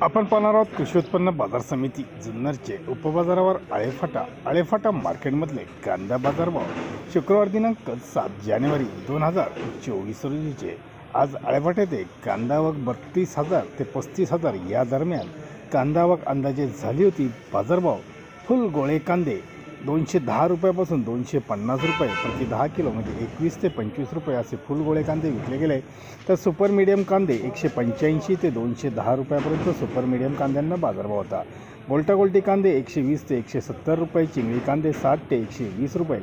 आपण पाहणार आहोत कृषी उत्पन्न बाजार समिती जुन्नरचे उपबाजारावर आळेफाटा आळेफाटा मार्केटमधले कांदा बाजारभाव. शुक्रवार दिनांक सात जानेवारी दोन हजार चोवीस रोजीचे. आज आळेफाट येथे कांदा आवक बत्तीस हजार ते पस्तीस हजार या दरम्यान कांदा आवक अंदाजे झाली होती बाजारभाव. फुल गोळे कांदे दोनशे दहा रुपयापासून दोनशे पन्नास रुपये प्रति दहा किलो म्हणजे एकवीस ते पंचवीस रुपये असे फुल गोळे कांदे विकले गेले. तर सुपर मिडियम कांदे एकशे पंच्याऐंशी ते दोनशे दहा रुपयापर्यंत सुपर मिडियम कांद्यांना बाजारभाव होता. गोलटागोलटी कांदे एकशे वीस ते एकशे सत्तर रुपये चिंगळी कांदे साठ ते एकशे वीस रुपये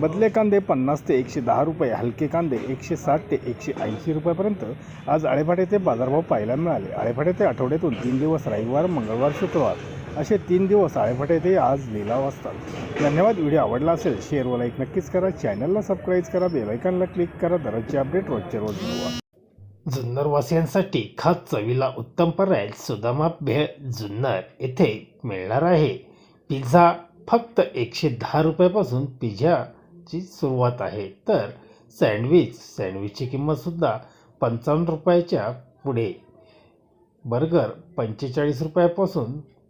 बदले कांदे पन्नास ते एकशे दहा रुपये हलके कांदे एकशे साठ ते एकशे ऐंशी रुपयापर्यंत आज आळेफाटे ते बाजारभाव पाहायला मिळाले. आळेफाटे ते आठवड्यातून तीन दिवस रविवार मंगळवार शुक्रवार. असे तीन दिवस आळेफाट येथे आज लिलाव असतात. धन्यवाद व्हिडिओ आवडला असेल शेअर व लाईक नक्कीच करा. चॅनलला सबस्क्राईब करा बेलायकनला क्लिक करा. दररोजचे अपडेट रोजचे रोज मिळवा जुन्नरवासियांसाठी खास चवीला उत्तम पर्याय सुदामा भेळ जुन्नर येथे मिळणार आहे. पिझ्झा फक्त एकशे दहा रुपयापासून पिझ्झाची सुरुवात आहे. तर सँडविच सँडविचची किंमतसुद्धा पंचावन्न रुपयाच्या पुढे. बर्गर पंचेचाळीस रुपयापासून